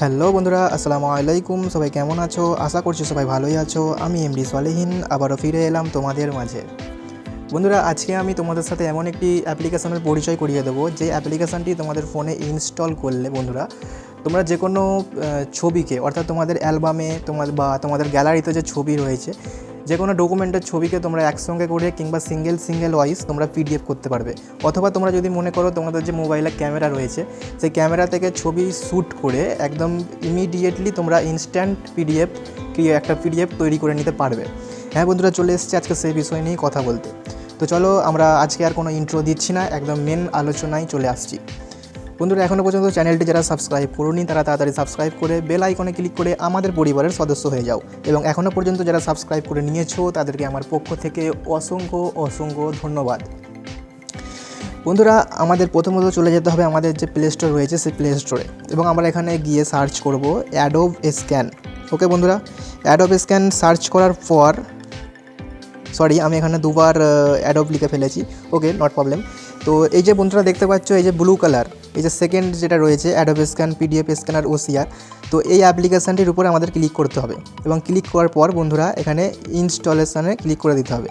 Hello বন্ধুরা, আসসালামু আলাইকুম। সবাই কেমন আছো? আশা করছি সবাই ভালোই আছো। আমি এমডি সলেহীন, আবারও ফিরে এলাম তোমাদের মাঝে। বন্ধুরা, আজকে আমি তোমাদের সাথে এমন একটি অ্যাপ্লিকেশনের পরিচয় করিয়ে দেবো। যে অ্যাপ্লিকেশানটি তোমাদের ফোনে ইনস্টল করলে বন্ধুরা, তোমরা যে কোনো ছবিকে, অর্থাৎ তোমাদের অ্যালবামে, তোমার বা তোমাদের গ্যালারিতে যে ছবি রয়েছে যে কোনো ডকুমেন্টের ছবিকে তোমরা একসঙ্গে করে কিংবা সিঙ্গেল সিঙ্গেল ওয়াইজ তোমরা পিডিএফ করতে পারবে। অথবা তোমরা যদি মনে করো তোমাদের যে মোবাইলে ক্যামেরা রয়েছে, সেই ক্যামেরা থেকে ছবি শ্যুট করে একদম ইমিডিয়েটলি তোমরা ইনস্ট্যান্ট পিডিএফ একটা পিডিএফ তৈরি করে নিতে পারবে। হ্যাঁ বন্ধুরা, চলে এসছে আজকে সেই বিষয় নিয়েই কথা বলতে। তো চলো আমরা আজকে আর কোনো ইন্ট্রো দিচ্ছি না, একদম মেন আলোচনায় চলে আসছি। বন্ধুরা এখনও পর্যন্ত চ্যানেলটি যারা সাবস্ক্রাইব করুনি, তারা তাড়াতাড়ি সাবস্ক্রাইব করে বেল আইকনে ক্লিক করে আমাদের পরিবারের সদস্য হয়ে যাও। এবং এখনও পর্যন্ত যারা সাবস্ক্রাইব করে নিয়েছো, তাদেরকে আমার পক্ষ থেকে অসংখ্য অসংখ্য ধন্যবাদ। বন্ধুরা, আমাদের প্রথমত চলে যেতে হবে আমাদের যে প্লে স্টোর রয়েছে, সেই প্লে স্টোরে এবং আমরা এখানে গিয়ে সার্চ করব অ্যাডোব স্ক্যান ওকে বন্ধুরা? অ্যাডোব স্ক্যান সার্চ করার পর সরি আমি এখানে দুবার অ্যাডোব লিখে ফেলেছি। ওকে নট প্রবলেম তো এই যে বন্ধুরা, দেখতে পাচ্ছ, এই যে ব্লু কালার এই যে সেকেন্ড যেটা রয়েছে Adobe scan PDF scanner OCR তো এই অ্যাপ্লিকেশানটির উপরে আমাদের ক্লিক করতে হবে এবং ক্লিক করার পর বন্ধুরা এখানে ইনস্টলেশানে ক্লিক করে দিতে হবে।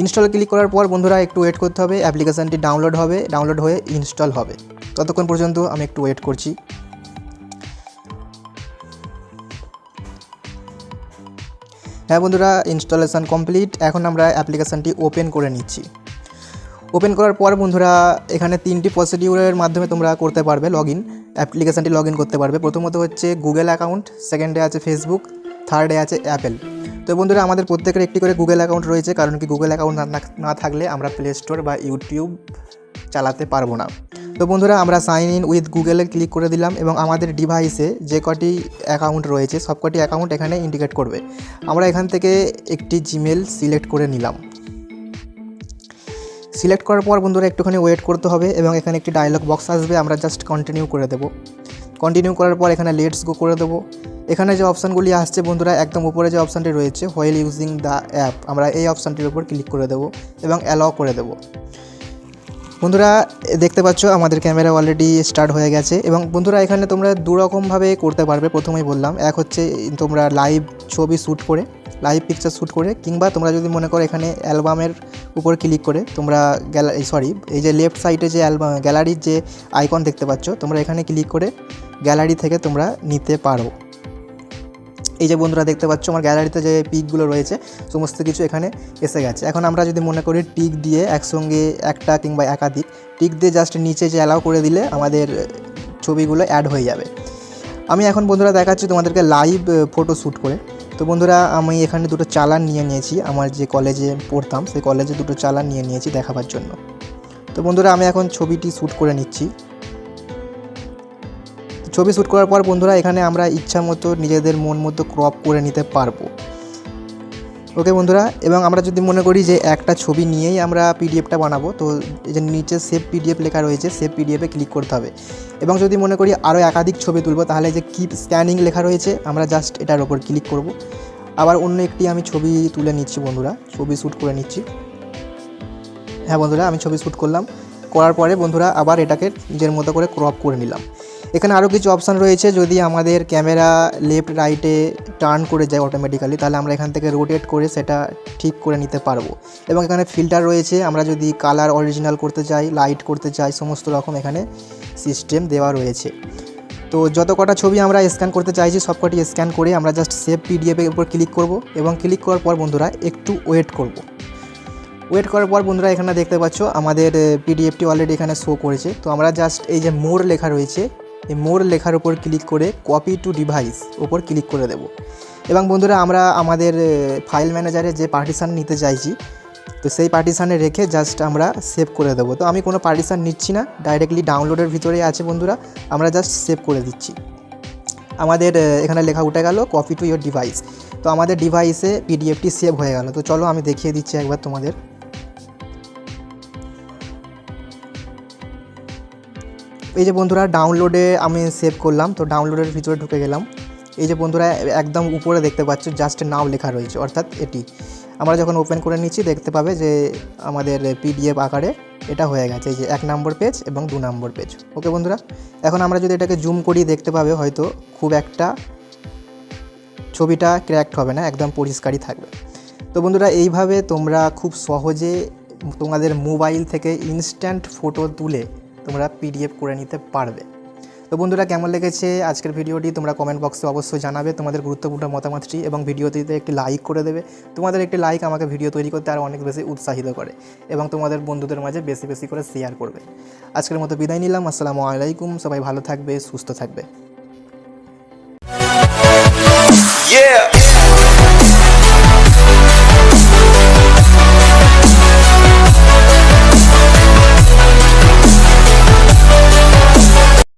ইনস্টলে ক্লিক করার পর বন্ধুরা একটু ওয়েট করতে হবে অ্যাপ্লিকেশানটি ডাউনলোড হবে ডাউনলোড হয়ে ইনস্টল হবে। ততক্ষণ পর্যন্ত আমি একটু ওয়েট করছি। হ্যাঁ বন্ধুরা ইনস্টলেশন কমপ্লিট এখন আমরা অ্যাপ্লিকেশানটি ওপেন করে নিচ্ছি। ওপেন করার পর বন্ধুরা, এখানে তিনটি প্রসিডিউরের মাধ্যমে তোমরা করতে পারবে লগ ইন অ্যাপ্লিকেশানটি লগ ইন করতে পারবে। প্রথমত হচ্ছে গুগল অ্যাকাউন্ট সেকেন্ডে আছে ফেসবুক থার্ডে আছে অ্যাপেল তো বন্ধুরা, আমাদের প্রত্যেকের একটি করে গুগল অ্যাকাউন্ট রয়েছে, কারণ কি গুগল অ্যাকাউন্ট না থাকলে আমরা প্লে স্টোর বা ইউটিউব চালাতে পারব না। তো বন্ধুরা, আমরা সাইন ইন উইথ গুগলে ক্লিক করে দিলাম এবং আমাদের ডিভাইসে যে কটি অ্যাকাউন্ট রয়েছে সব কটি অ্যাকাউন্ট এখানে ইন্ডিকেট করবে। আমরা এখান থেকে একটি জিমেল সিলেক্ট করে নিলাম। সিলেক্ট করার পর বন্ধুরা একটুখানি ওয়েট করতে হবে এবং এখানে একটি ডায়লগ বক্স আসবে, আমরা জাস্ট কন্টিনিউ করে দেবো। কন্টিনিউ করার পর এখানে লেটস গো করে দেবো। এখানে যে অপশানগুলি আসছে বন্ধুরা, একদম উপরে যে অপশানটি রয়েছে হোয়েল ইউজিং দ্য অ্যাপ আমরা এই অপশানটির উপর ক্লিক করে দেবো এবং অ্যালাও করে দেবো। বন্ধুরা, দেখতে পাচ্ছ আমাদের ক্যামেরা অলরেডি স্টার্ট হয়ে গেছে এবং বন্ধুরা, এখানে তোমরা দু রকমভাবে করতে পারবে, প্রথমেই বললাম। এক হচ্ছে তোমরা লাইভ ছবি শ্যুট করে লাইভ পিকচার শ্যুট করে, কিংবা তোমরা যদি মনে করো এখানে অ্যালবামের উপর ক্লিক করে, তোমরা গ্যালারি সরি এই যে লেফট সাইডে যে অ্যালবাম গ্যালারির যে আইকন দেখতে পাচ্ছ, তোমরা এখানে ক্লিক করে গ্যালারি থেকে তোমরা নিতে পারো। এই যে বন্ধুরা দেখতে পাচ্ছ, আমার গ্যালারিতে যে পিকগুলো রয়েছে, সমস্ত কিছু এখানে এসে গেছে। এখন আমরা যদি মনে করি টিক দিয়ে একসঙ্গে একটা কিংবা একাধিক টিক দিয়ে জাস্ট নিচে যে অ্যালাউ করে দিলে আমাদের ছবিগুলো অ্যাড হয়ে যাবে। আমি এখন বন্ধুরা দেখাচ্ছি তোমাদেরকে লাইভ ফটো শ্যুট করে। তো বন্ধুরা, আমি এখানে দুটো চালান নিয়ে নিয়েছি। আমার যে কলেজে পড়তাম, সেই কলেজে দুটো চালান নিয়ে নিয়েছি দেখাবার জন্য। তো বন্ধুরা, আমি এখন ছবিটি শ্যুট করে নিচ্ছি। ছবি শ্যুট করার পর বন্ধুরা, এখানে আমরা ইচ্ছা মতো নিজেদের মন মতো ক্রপ করে নিতে পারব। ওকে বন্ধুরা, এবং আমরা যদি মনে করি যে একটা ছবি নিয়েই আমরা পিডিএফটা বানাবো, তো যে নিচে সেভ পিডিএফ লেখা রয়েছে সেভ পিডিএফে ক্লিক করতে হবে। এবং যদি মনে করি আরও একাধিক ছবি তুলবো, তাহলে যে কিপ স্ক্যানিং লেখা রয়েছে, আমরা জাস্ট এটার ওপর ক্লিক করব। আবার অন্য একটি আমি ছবি তুলে নিচ্ছি বন্ধুরা, ছবি শ্যুট করে নিচ্ছি। হ্যাঁ বন্ধুরা, আমি ছবি শ্যুট করলাম, করার পরে বন্ধুরা আবার এটাকে নিজের মতো করে ক্রপ করে নিলাম। এখানে আরও কিছু অপশান রয়েছে। যদি আমাদের ক্যামেরা লেফট রাইটে টার্ন করে যায় অটোমেটিক্যালি তাহলে আমরা এখান থেকে রোটেট করে সেটা ঠিক করে নিতে পারব। এবং এখানে ফিল্টার রয়েছে। আমরা যদি কালার অরিজিনাল করতে চাই লাইট করতে চাই, সমস্ত রকম এখানে সিস্টেম দেওয়া রয়েছে। তো যত কটা ছবি আমরা স্ক্যান করতে চাইছি, সব কটি স্ক্যান করে আমরা জাস্ট সেভ পিডিএফের উপর ক্লিক করব। এবং ক্লিক করার পর বন্ধুরা, একটু ওয়েট করব। ওয়েট করার পর বন্ধুরা, এখানে দেখতে পাচ্ছ, আমাদের পিডিএফটি অলরেডি এখানে শো করেছে। তো আমরা জাস্ট এই যে মোর লেখা রয়েছে মোর লেখার উপর ক্লিক করে কপি টু ডিভাইস ওপর ক্লিক করে দেব। এবং বন্ধুরা, আমরা আমাদের ফাইল ম্যানেজারে যে পার্টিশান নিতে চাইছি, তো সেই পার্টিশানে রেখে জাস্ট আমরা সেভ করে দেবো। তো আমি কোনো পার্টিশান নিচ্ছি না ডাইরেক্টলি ডাউনলোডের ভিতরেই আছে বন্ধুরা, আমরা জাস্ট সেভ করে দিচ্ছি। আমাদের এখানে লেখা উঠে গেল কপি টু ইয়োর ডিভাইস তো আমাদের ডিভাইসে পিডিএফটি সেভ হয়ে গেল। তো চলো আমি দেখিয়ে দিচ্ছি একবার তোমাদের। এই যে বন্ধুরা ডাউনলোডে আমি সেভ করলাম, তো ডাউনলোডের ভিতরে ঢুকে গেলাম। এই যে বন্ধুরা, একদম উপরে দেখতে পাচ্ছ জাস্ট নাও লেখা রয়েছে, অর্থাৎ এটি। আমরা যখন ওপেন করে নিচ্ছি, দেখতে পাবে যে আমাদের পিডিএফ আকারে এটা হয়ে গেছে, এই যে এক নম্বর পেজ এবং দু নম্বর পেজ ওকে বন্ধুরা? এখন আমরা যদি এটাকে জুম করি, দেখতে পাবে হয়তো খুব একটা ছবিটা ক্র্যাক্ট হবে না, একদম পরিষ্কারই থাকবে। তো বন্ধুরা, এইভাবে তোমরা খুব সহজে তোমাদের মোবাইল থেকে ইনস্ট্যান্ট ফটো তুলে তোমরা পিডিএফ করে নিতে পারবে। তো বন্ধুরা, কেমন লেগেছে আজকের ভিডিওটি? তোমরা কমেন্ট বক্সে অবশ্যই জানাবে তোমাদের গুরুত্বপূর্ণ মতামতটি এবং ভিডিওটিতে একটি লাইক করে দেবে। তোমাদের একটি লাইক আমাকে ভিডিও তৈরি করতে আরও অনেক বেশি উৎসাহিত করে এবং তোমাদের বন্ধুদের মাঝে বেশি বেশি করে শেয়ার করবে। আজকের মতো বিদায় নিলাম। আসসালামু আলাইকুম। সবাই ভালো থাকবে, সুস্থ থাকবে। Yeah!